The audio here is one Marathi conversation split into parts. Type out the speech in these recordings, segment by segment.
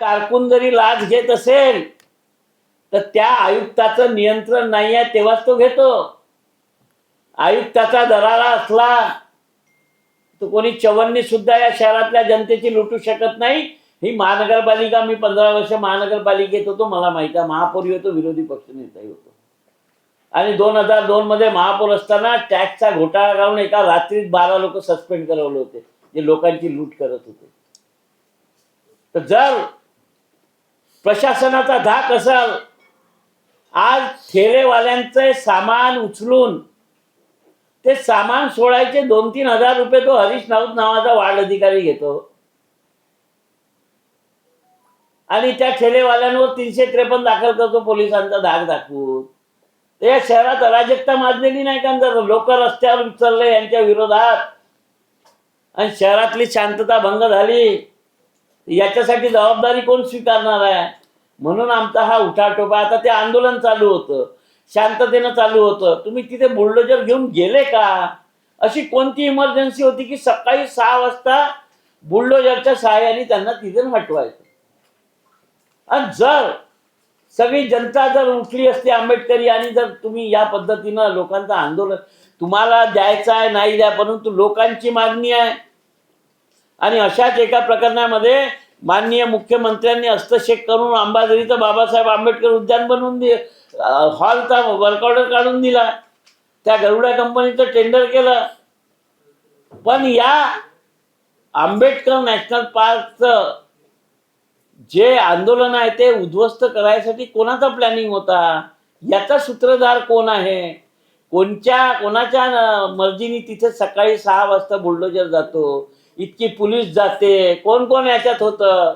कारकून जरी लाच घेत असेल तर त्या आयुक्ताचं नियंत्रण नाही आहे तेव्हाच तो घेतो. आयुक्ताचा दरारा असला तर कोणी चवन्नी सुद्धा या शहरातल्या जनतेची लुटू शकत नाही. ही महानगरपालिका मी पंधरा वर्ष महानगरपालिकेत होतो मला माहीत आहे महापौर होतो विरोधी पक्षनेताही होतो. आणि दोन हजार दोन मध्ये महापौर असताना टॅक्सचा घोटाळा करून एका रात्रीत बारा लोक सस्पेंड करवले होते जे लोकांची लूट करत होते. तर जर प्रशासनाचा धाक असाल. आज ठेलेवाल्यांचे सामान उचलून ते सामान सोडायचे दोन तीन हजार रुपये तो हरीश नाऊत नावाचा वार्ड अधिकारी घेतो. आणि त्या ठेलेवाल्यांवर तीनशे त्रेपन्न दाखल करतो पोलिसांचा धाक दाखवून. या शहरात अराजकता माजलेली नाही कारण जर लोक रस्त्यावर उचलले यांच्या विरोधात आणि शहरातली शांतता भंग झाली याच्यासाठी जबाबदारी कोण स्वीकारणार आहे? म्हणून आमचा हा उठाटोपा आता ते आंदोलन चालू होतं. शांततेनं चालू होतं. तुम्ही तिथे बुलडोजर घेऊन गेले का? अशी कोणती इमर्जन्सी होती की सकाळी सहा वाजता बुलडोजरच्या सहाय्याने त्यांना तिथे हटवायचं? आणि जर सगळी जनता जर उठली असती आंबेडकरी आणि जर तुम्ही या पद्धतीनं लोकांचं आंदोलन तुम्हाला द्यायचं आहे नाही द्या परंतु लोकांची मागणी आहे आणि अशाच एका प्रकरणामध्ये माननीय मुख्यमंत्र्यांनी हस्तक्षेप करून अंबाझरीचं बाबासाहेब आंबेडकर उद्यान बनवून दि हॉलचा वर्क काढून दिला. त्या गरुडा कंपनीचं टेंडर केलं. पण या आंबेडकर नॅशनल पार्कचं जे आंदोलन आहे ते उद्ध्वस्त करायसाठी कोणाचा प्लॅनिंग होता? याचा सूत्रधार कोण आहे? कोणच्या कोणाच्या मर्जीनी तिथे सकाळी सहा वाजता बुलडोजर जातो? इतकी पोलीस जाते. कोण कोण याच्यात होतं?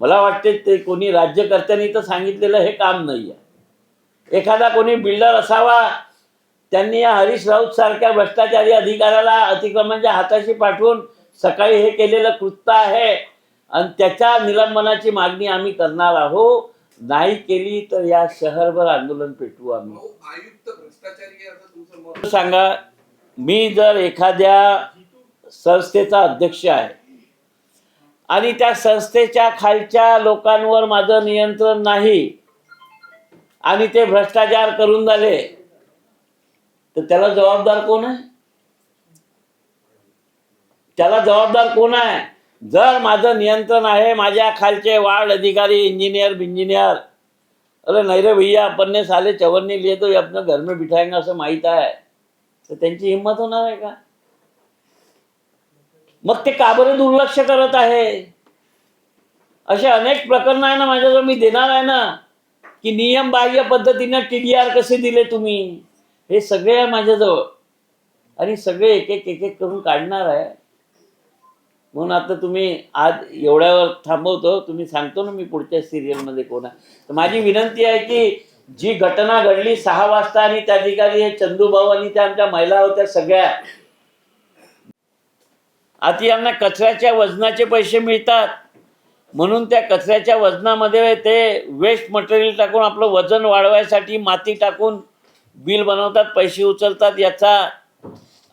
मला वाटते ते कोणी राज्यकर्त्यांनी तर सांगितलेलं हे काम नाही आहे एखादा कोणी बिल्डर असावा त्यांनी या हरीश राऊत सारख्या भ्रष्टाचारी अधिकाऱ्याला अतिक्रमणाच्या हाताशी पाठवून सकाळी हे केलेलं कृत्य आहे आणि त्याच्या निलंबनाची मागणी आम्ही करणार आहोत. नाही केली तर या शहरभर आंदोलन पेटवू आम्ही. सांगा मी जर एखाद्या संस्थेचा अध्यक्ष आहे. आणि त्या संस्थेच्या खालच्या लोकांवर माझं नियंत्रण नाही. आणि ते भ्रष्टाचार करून झाले. तर त्याला जबाबदार कोण आहे? त्याला जबाबदार कोण आहे? जर माझं नियंत्रण आहे माझ्या खालचे वार्ड अधिकारी इंजिनियर बिंजिनियर अरे नाही रे भैया आपण ने साले चवन्नी लिहितो आपलं अपने घर में बिठाएंगे असं माहीत आहे. तर त्यांची हिंमत होणार आहे का? मग ते का बरं दुर्लक्ष करत आहे? असे अनेक प्रकरण आहे ना माझ्याजवळ मी देणार आहे ना की नियम बाह्य पद्धतीनं टी डी आर कसे दिले तुम्ही? हे सगळे आहे माझ्याजवळ. आणि सगळे एक एक एक एक करून काढणार आहे. म्हणून आता तुम्ही आज एवढ्यावर थांबवतो तुम्ही सांगतो ना मी पुढच्या सिरियलमध्ये कोण आहे. तर माझी विनंती आहे की जी घटना घडली सहा वाजता आणि त्या ठिकाणी हे चंदूभाऊ आणि त्या आमच्या महिला होत्या सगळ्या आता यांना कचऱ्याच्या वजनाचे पैसे मिळतात. म्हणून त्या कचऱ्याच्या वजनामध्ये ते वेस्ट मटेरियल टाकून आपलं वजन वाढवायसाठी माती टाकून बिल बनवतात पैसे उचलतात. याचा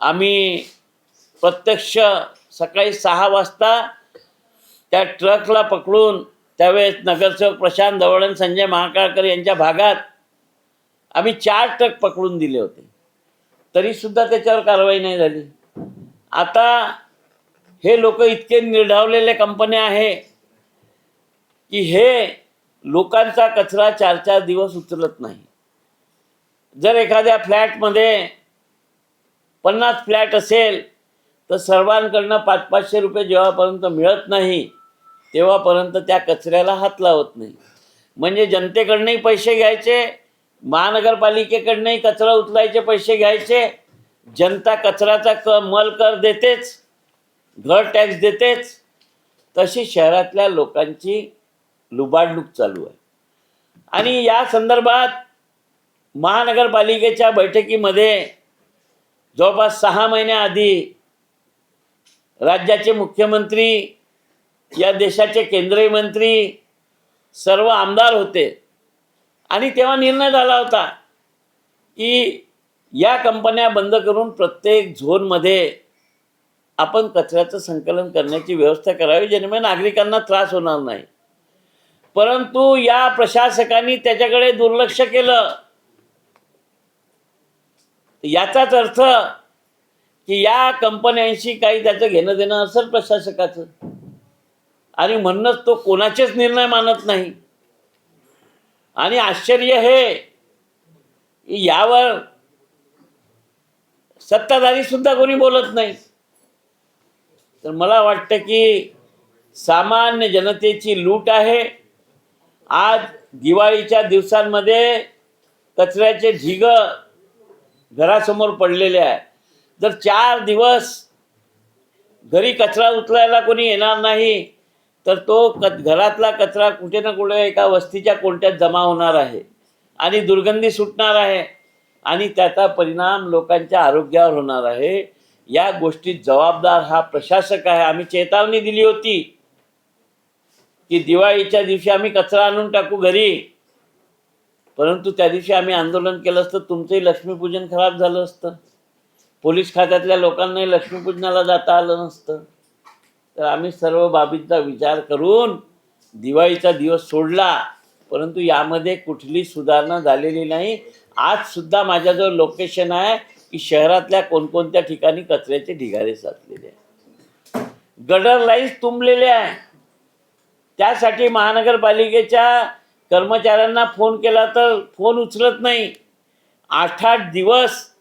आम्ही प्रत्यक्ष सकाळी सहा वाजता त्या ट्रकला पकडून त्यावेळेस नगरसेवक प्रशांत दवळण संजय महाकाळकर यांच्या भागात आम्ही चार ट्रक पकडून दिले होते. तरीसुद्धा त्याच्यावर कारवाई नाही झाली. आता हे लोक इतके निर्ढावलेले कंपन्या आहे की हे लोकांचा कचरा चार चार दिवस उचलत नाही. जर एखाद्या फ्लॅटमध्ये पन्नास फ्लॅट असेल तर सर्वांकडनं पाच पाचशे रुपये जेव्हापर्यंत मिळत नाही तेव्हापर्यंत त्या कचऱ्याला हात लावत नाही. म्हणजे जनतेकडनंही पैसे घ्यायचे महानगरपालिकेकडनंही कचरा उचलायचे पैसे घ्यायचे जनता कचऱ्याचा क मल कर देतेच. घर टॅक्स देतेच तशी शहरातल्या लोकांची लुबाडणूक चालू आहे. आणि या संदर्भात महानगरपालिकेच्या बैठकीमध्ये जवळपास सहा महिन्याआधी राज्याचे मुख्यमंत्री या देशाचे केंद्रीय मंत्री सर्व आमदार होते. आणि तेव्हा निर्णय झाला होता की या कंपन्या बंद करून प्रत्येक झोनमध्ये आपण कचऱ्याचं संकलन करण्याची व्यवस्था करावी जेणेमुळे नागरिकांना त्रास होणार नाही. परंतु या प्रशासकांनी त्याच्याकडे दुर्लक्ष केलं. याचाच अर्थ की या कंपन्यांशी काही त्याचं घेणं देणं असेल प्रशासकाचं. आणि म्हणूनच तो कोणाचेच निर्णय मानत नाही. आणि आश्चर्य हे यावर सत्ताधारी सुद्धा कोणी बोलत नाही तर मला वाटतं की सामान्य जनतेची लूट आहे. आज दिवाळीच्या दिवसांमध्ये कचऱ्याचे ढिग घरासमोर पडलेले आहे. जर चार दिवस घरी कचरा उचलायला कोणी येणार नाही तर तो क घरातला कचरा कुठे ना कुठे एका वस्तीच्या कोणत्यात जमा होणार आहे आणि दुर्गंधी सुटणार आहे आणि त्याचा परिणाम लोकांच्या आरोग्यावर होणार आहे. या गोष्टीत जबाबदार हा प्रशासक आहे. आम्ही चेतावणी दिली होती की दिवाळीच्या दिवशी आम्ही कचरा आणून टाकू घरी. परंतु त्या दिवशी आम्ही आंदोलन केलं असतं. तुमचंही लक्ष्मीपूजन खराब झालं असतं. पोलीस खात्यातल्या लोकांनाही लक्ष्मीपूजनाला जाता आलं नसतं. तर आम्ही सर्व बाबींचा विचार करून दिवाळीचा दिवस सोडला. परंतु यामध्ये कुठली सुधारणा झालेली नाही. आज सुद्धा माझ्याजवळ लोकेशन आहे. की शहरातल्या कोणकोणत्या ठिकाणी कचऱ्याचे ढिगारे साचलेले आहे गडर लाईन्स तुंबलेले आहे त्यासाठी महानगरपालिकेच्या कर्मचाऱ्यांना फोन केला तर फोन उचलत नाही. आठ आठ दिवस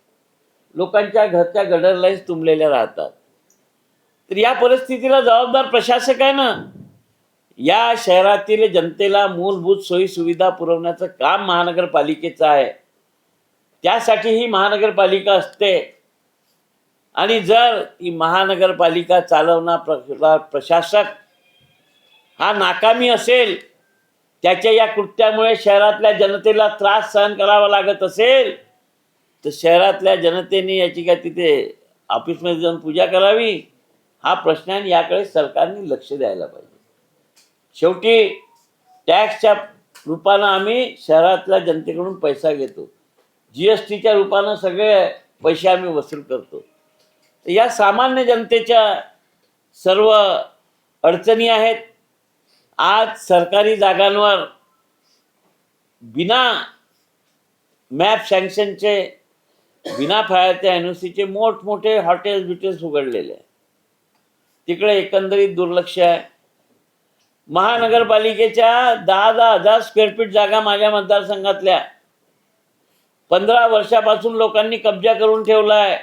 लोकांच्या घरच्या गडर लाईन्स तुंबलेल्या राहतात. तर या परिस्थितीला जबाबदार प्रशासक आहे ना? या शहरातील जनतेला मूलभूत सोयी सुविधा पुरवण्याचं काम महानगरपालिकेचं आहे. त्यासाठी ही महानगरपालिका असते. आणि जर ही महानगरपालिका चालवणार प्रशासक हा नाकामी असेल त्याच्या या कृत्यामुळे शहरातल्या जनतेला त्रास सहन करावा लागत असेल तर शहरातल्या जनतेने याची काय तिथे ऑफिसमध्ये जाऊन पूजा करावी? हा प्रश्न आणि याकडे सरकारने लक्ष द्यायला पाहिजे. शेवटी टॅक्सच्या रूपानं आम्ही शहरातल्या जनतेकडून पैसा घेतो. जी एस टीच्या रूपानं सगळे पैसे आम्ही वसूल करतो. या सामान्य जनतेच्या सर्व अडचणी आहेत. आज सरकारी जागांवर बिना मॅप सँक्शनचे बिना फाळ्याच्या एन ओ सीचे मोठमोठे हॉटेल्स बिटेल्स उघडलेले आहे तिकडे एकंदरीत दुर्लक्ष आहे. महानगरपालिकेच्या दहा दहा हजार स्क्वेअर फीट जागा माझ्या मतदारसंघातल्या पंधरा वर्षापासून लोकांनी कब्जा करून ठेवला आहे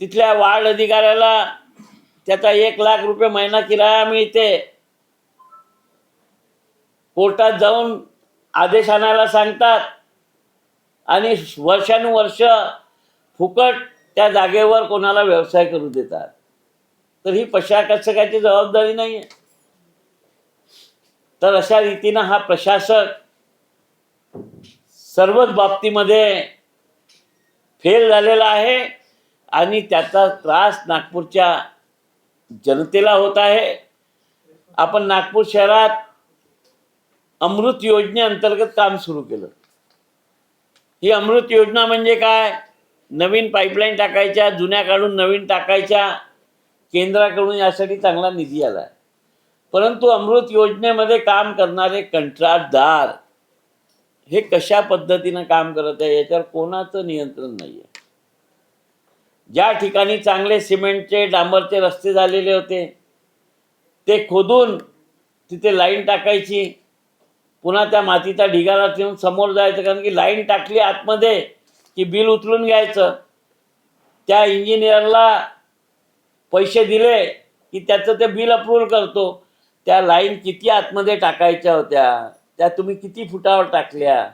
तिथल्या वार्ड अधिकाऱ्याला त्याचा एक लाख रुपये महिना किराया मिळते. कोर्टात जाऊन आदेश आणायला सांगतात. आणि वर्षानुवर्ष फुकट त्या जागेवर कोणाला व्यवसाय करू देतात. तर ही प्रशासकाची जबाबदारी नाही आहे तर अशा रीतीनं हा प्रशासक सर्वच बाबतीमध्ये फेल झालेला आहे आणि त्याचा त्रास नागपूरच्या जनतेला होत आहे. आपण नागपूर शहरात अमृत योजनेअंतर्गत काम सुरू केलं. ही अमृत योजना म्हणजे काय? नवीन पाईपलाईन टाकायच्या जुन्या काढून नवीन टाकायच्या केंद्राकडून यासाठी चांगला निधी आला परंतु अमृत योजनेमध्ये काम करणारे कंत्राटदार हे कशा पद्धतीनं काम करत आहे याच्यावर कोणाचं नियंत्रण नाही आहे ज्या ठिकाणी चांगले सिमेंटचे डांबरचे रस्ते झालेले होते ते खोदून तिथे लाईन टाकायची. पुन्हा त्या मातीचा ढिगारा ठेवून समोर जायचं कारण की लाईन टाकली आतमध्ये की बिल उचलून घ्यायचं. त्या इंजिनियरला पैसे दिले की त्याचं ते बिल अप्रूव्ह करतो. त्या लाईन किती आतमध्ये टाकायच्या होत्या? त्या तुम्ही किती फुटावर टाकल्या?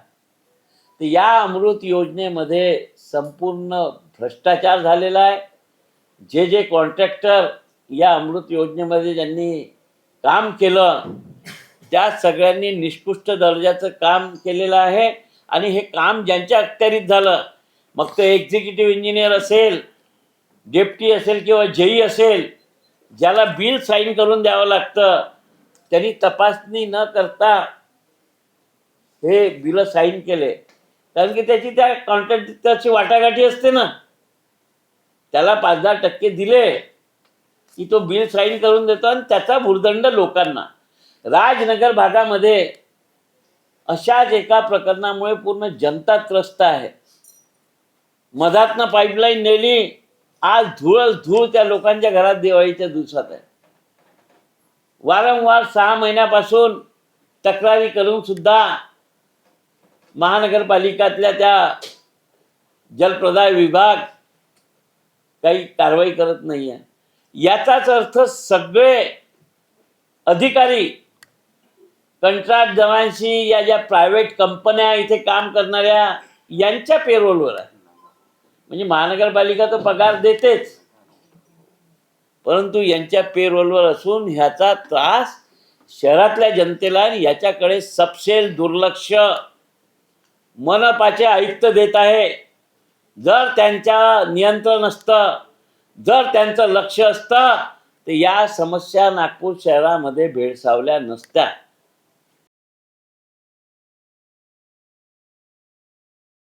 तर या अमृत योजनेमध्ये संपूर्ण भ्रष्टाचार झालेला आहे. जे जे कॉन्ट्रॅक्टर या अमृत योजनेमध्ये ज्यांनी काम केलं त्या सगळ्यांनी निष्कृष्ट दर्जाचं काम केलेलं आहे. आणि हे काम ज्यांच्या अखत्यारीत झालं मग ते एक्झिक्युटिव्ह इंजिनियर असेल डेप्टी असेल किंवा जेई असेल ज्याला बिल साईन करून द्यावं लागतं त्यांनी तपासणी न करता हे बिलं साईन केले. कारण की त्याची त्या कॉन्ट्रॅक्टरची वाटाघाटी असते ना. त्याला पाच दहा टक्के दिले की तो बिल साईन करून देतो आणि त्याचा भूर्दंड लोकांना. राजनगर भागामध्ये अशाच एका प्रकरणामुळे पूर्ण जनता त्रस्त आहे. मधातनं पाईपलाईन नेली आज धूळ धूळ त्या लोकांच्या घरात दिवाळीच्या दिवसात आहे. वारंवार सहा महिन्यापासून तक्रारी करून सुद्धा महानगरपालिकातल्या त्या जलप्रदाय विभाग काही कारवाई करत नाही आहे याचाच अर्थ सगळे अधिकारी कंत्राट जवांशी या ज्या प्रायव्हेट कंपन्या इथे काम करणाऱ्या यांच्या पेरोलवर आहे. म्हणजे महानगरपालिका तर पगार देतेच. परंतु यांच्या पेरोलवर असून ह्याचा त्रास शहरातल्या जनतेला आणि याच्याकडे सपशेल दुर्लक्ष मनपाचे आयुक्त देत आहे. जर त्यांच्या नियंत्रण असतं जर त्यांचं लक्ष असतं तर या समस्या नागपूर शहरामध्ये भेडसावल्या नसत्या.